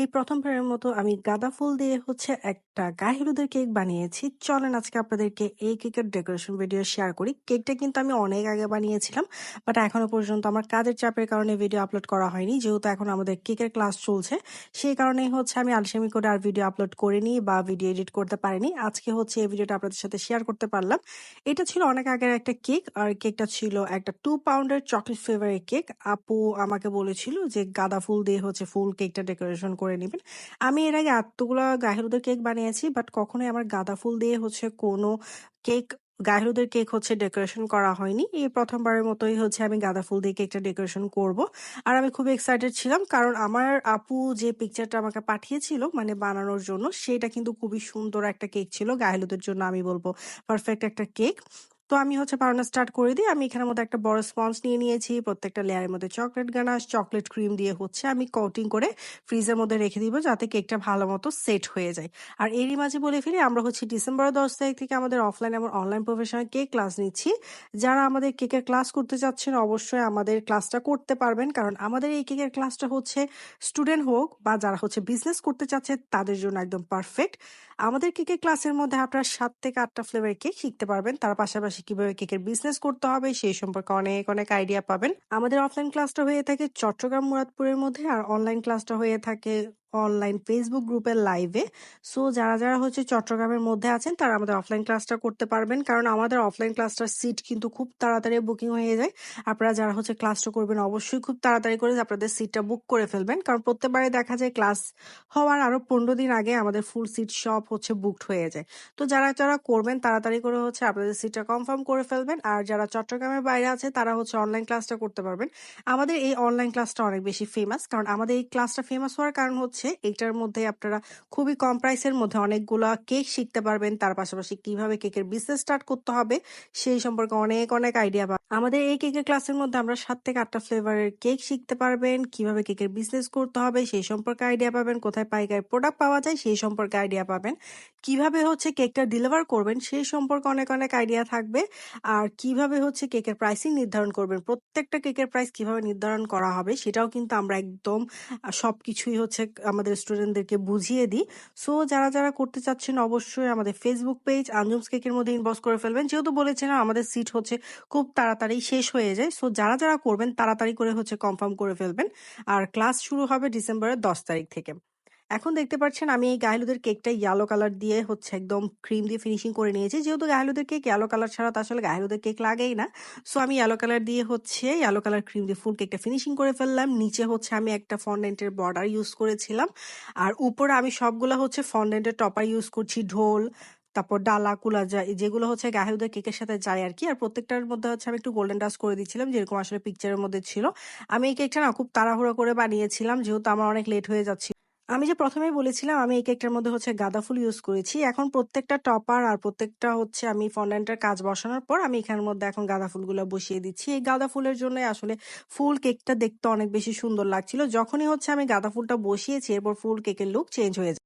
এই প্রথমবারের মতো আমি গাঁদা ফুল দিয়ে হচ্ছে একটা গায়ে হলুদের কেক বানিয়েছি। চলেন আজকে আপনাদেরকে এই কেকের ডেকোরেশন ভিডিও শেয়ার করি। কেকটা কিন্তু আমি অনেক আগে বানিয়েছিলাম। বাট এখনও পর্যন্ত আমার কাজের চাপের কারণে ভিডিও আপলোড করা হয়নি। যেহেতু এখন আমাদের কেকের ক্লাস চলছে। সেই কারণেই হচ্ছে আমি আলসেমি করে আর ভিডিও আপলোড করিনি বা ভিডিও এডিট করতে পারিনি। আজকে হচ্ছে এই ভিডিওটা আপনাদের সাথে শেয়ার করতে পারলাম। এটা ছিল অনেক আগের একটা কেক আর কেকটা ছিল একটা টু পাউন্ডের চকলেট ফ্লেভারের কেক। আপু আমাকে বলেছিল যে গাঁদা ফুল দিয়ে হচ্ছে ফুল কেকটা ডেকোরেশন করে নিবেন। আমি এর আগে এতগুলা গায়ে হলুদের কেক বানিয়েছি বাট কখনোই আমার গাঁদা ফুল দিয়ে হচ্ছে কোনো কেক গায়ে হলুদের কেক হচ্ছে ডেকোরেশন করা হয়নি। এই প্রথমবারের মতোই হচ্ছে আমি গাঁদা ফুল দিয়ে কেকটা ডেকোরেশন করব। আর আমি খুব এক্সাইটেড ছিলাম কারণ আমার আপু যে পিকচারটা আমাকে পাঠিয়েছিল মানে বানানোর জন্য, সেটা কিন্তু খুবই সুন্দর একটা কেক ছিল গায়ে হলুদের জন্য আমি বলব পারফেক্ট একটা কেক তো আমি হচ্ছে বানানো স্টার্ট করে দিই আমি এখানের মধ্যে একটা বড় স্পঞ্জ নিয়ে নিয়েছি, প্রত্যেকটা লেয়ারের মধ্যে চকলেট গানাশ, চকলেট ক্রিম দিয়ে হচ্ছে আমি কোটিং করে ফ্রিজের মধ্যে রেখে দিব যাতে কেকটা ভালো মতো সেট হয়ে যায়। আর এরই মাঝে বলে ফিরি আমরা হচ্ছে ডিসেম্বর দশ তারিখ থেকে আমাদের অফলাইন এবং অনলাইন প্রফেশনাল কেক ক্লাস নিচ্ছি। যারা আমাদের কেকের ক্লাস করতে চাচ্ছেন, অবশ্যই আমাদের ক্লাসটা করতে পারবেন। কারণ আমাদের এই কেকের ক্লাসটা হচ্ছে স্টুডেন্ট হোক বা যারা হচ্ছে বিজনেস করতে চাচ্ছে, তাদের জন্য একদম পারফেক্ট আমাদের কেকের ক্লাসের মধ্যে আপনারা সাত থেকে আটটা ফ্লেভারের কেক শিখতে পারবেন। তার পাশাপাশি কীভাবে কেকের বিজনেস করতে হবে, সেই সম্পর্কে অনেক অনেক আইডিয়া পাবেন। আমাদের অফলাইন ক্লাসটা হয়ে থাকে চট্টগ্রাম মুরাদপুরের মধ্যে, আর অনলাইন ক্লাসটা হয়ে থাকে অনলাইন ফেসবুক গ্রুপের লাইভে সো যারা যারা হচ্ছে চট্টগ্রামের মধ্যে আছেন, তারা আমাদের অফলাইন ক্লাসটা করতে পারবেন। কারণ আমাদের অফলাইন ক্লাসটার সিট কিন্তু খুব তাড়াতাড়ি বুকিং হয়ে যায়। আপনারা যারা হচ্ছে ক্লাসটা করবেন, অবশ্যই খুব তাড়াতাড়ি করে আপনাদের সিটটা বুক করে ফেলবেন। কারণ প্রত্যেকবারে দেখা যায় ক্লাস হওয়ার আরও পনেরো দিন আগে আমাদের ফুল সিট সব হচ্ছে বুকড হয়ে যায়। তো, যারা যারা করবেন, তাড়াতাড়ি করে হচ্ছে আপনাদের সিটটা কনফার্ম করে ফেলবেন। আর যারা চট্টগ্রামের বাইরে আছে, তারা হচ্ছে অনলাইন ক্লাসটা করতে পারবেন। আমাদের এই অনলাইন ক্লাসটা অনেক বেশি ফেমাস কারণ আমাদের এই ক্লাসটা ফেমাস হওয়ার কারণ হচ্ছে এইটার মধ্যে আপনারা খুবই কম প্রাইসের মধ্যে অনেকগুলো কেক শিখতে পারবেন। তার পাশাপাশি কীভাবে কেকের বিজনেস স্টার্ট করতে হবে, সেই সম্পর্কে অনেক অনেক আইডিয়া পাবেন। আমাদের এই কেকের ক্লাসের মধ্যে আমরা সাত থেকে আটটা ফ্লেভারের কেক শিখতে পারবেন, কীভাবে কেকের বিজনেস করতে হবে, সেই সম্পর্কে আইডিয়া পাবেন, কোথায় পাইকারি প্রোডাক্ট পাওয়া যায়, সেই সম্পর্কে আইডিয়া পাবেন। কীভাবে হচ্ছে কেকটা ডেলিভার করবেন, সেই সম্পর্কে অনেক অনেক আইডিয়া থাকবে। আর কীভাবে হচ্ছে কেকের প্রাইসিং নির্ধারণ করবেন, প্রত্যেকটা কেকের প্রাইস কীভাবে নির্ধারণ করা হবে, সেটাও কিন্তু আমরা একদম সবকিছুই হচ্ছে আমাদের স্টুডেন্টদেরকে বুঝিয়ে দিই। সো যারা যারা করতে চাচ্ছেন অবশ্যই আমাদের ফেসবুক পেজ আঞ্জুমস কেকের মধ্যে ইনবক্স করে ফেলবেন। যেহেতু বলেছেন আমাদের সিট হচ্ছে খুব তাড়াতাড়ি শেষ হয়ে যায়। সো যারা যারা করবেন তাড়াতাড়ি করে হচ্ছে কনফার্ম করে ফেলবেন। আর ক্লাস শুরু হবে ডিসেম্বরের দশ তারিখ থেকে। এখন দেখতে পাচ্ছেন আমি এই গাহলুদের কেকটা ইয়েলো কালার দিয়ে হচ্ছে একদম ক্রিম দিয়ে ফিনিশিং করে নিয়েছি। যেহেতু গাহলুদের কেক ইয়েলো কালার ছাড়া তো আসলে গাহলুদের কেক লাগেই না। সো আমি ইয়েলো কালার দিয়ে হচ্ছে ইয়েলো কালার ক্রিম দিয়ে ফুল কেকটা ফিনিশিং করে ফেললাম। নিচে হচ্ছে আমি একটা ফন্ডেন্টের বর্ডার ইউজ করেছিলাম। আর উপরে আমি সবগুলো হচ্ছে ফন্ডেন্টের টপার ইউজ করছি, ঢোল, তারপর ডালা কুলা যায় যেগুলো হচ্ছে গাহেউদের কেকের সাথে যায় আর কি। আর প্রত্যেকটার মধ্যে হচ্ছে আমি একটু গোল্ডেন ডাস্ট করে দিচ্ছিলাম যেরকম আসলে পিকচারের মধ্যে ছিল। আমি এই কেকটা না খুব তাড়াহুড়ো করে বানিয়েছিলাম, যেহেতু আমার অনেক লেট হয়ে যাচ্ছিল। আমি যে প্রথমেই বলেছিলাম, আমি এই কেকটার মধ্যে হচ্ছে গাঁদা ফুল ইউজ করেছি। এখন প্রত্যেকটা টপার আর প্রত্যেকটা হচ্ছে আমি ফন্ডেন্টের কাজ বসানোর পর আমি এখানের মধ্যে এখন গাঁদা ফুলগুলো বসিয়ে দিচ্ছি। এই গাঁদা ফুলের জন্য আসলে ফুল কেকটা দেখতে অনেক বেশি সুন্দর লাগছিল। যখনই হচ্ছে আমি গাঁদা ফুলটা বসিয়েছি, এরপর ফুল কেকের লুক চেঞ্জ হয়ে যায়।